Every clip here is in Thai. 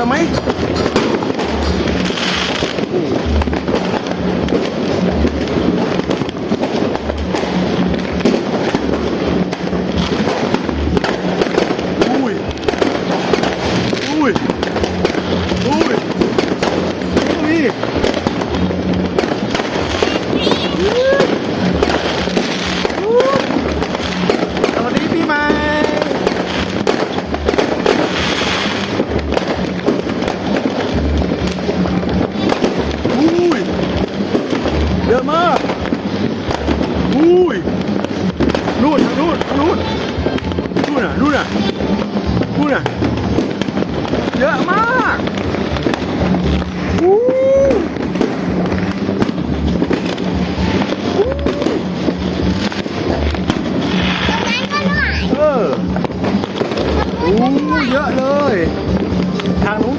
อะไหม นู่นน่ะนู่นน่ะเยอะมากอู้อู้นั้นก็หเอออู้เยอะเลย ทางนู้น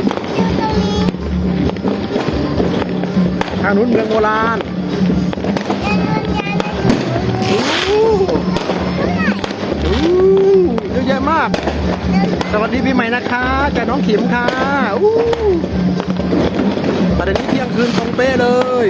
ทางนู้นเมืองโบราณเดินวนยานอ ยอะมาก สวัสดีพี่ใหม่นะคะจากน้องขิมค่ะอู้ประเด็นนี้เที่ยงคืนตรงเป๊ะเลย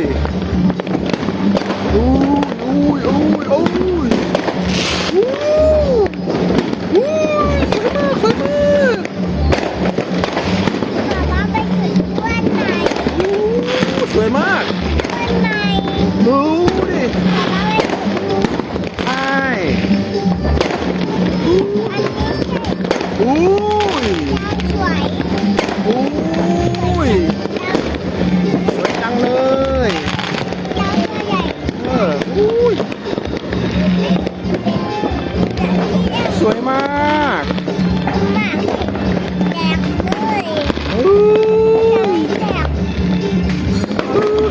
สวยอู้ยสวยจังเลยยาวตัวใหญ่เอออู้ยสวยมาก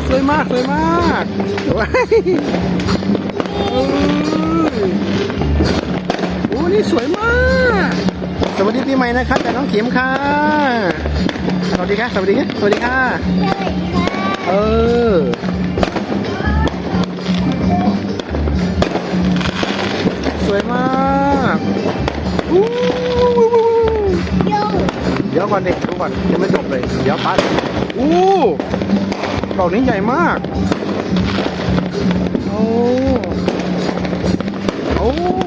สวยมาก สวยมากว้ายอู้ยอู้นี่สวยมาก วัสดีปีใหม่นะครับจากน้องเข็มค่ะ สวัสดีค่ะ สวัสดีค่ะสวัสดีค่ะ เออ สวยมากเดี๋ยวก่อนเด็กดูก่อนยังไม่จบเลย เดี๋ยวปัดอู้กล่อนี้ใหญ่มาก โอ้ โอ้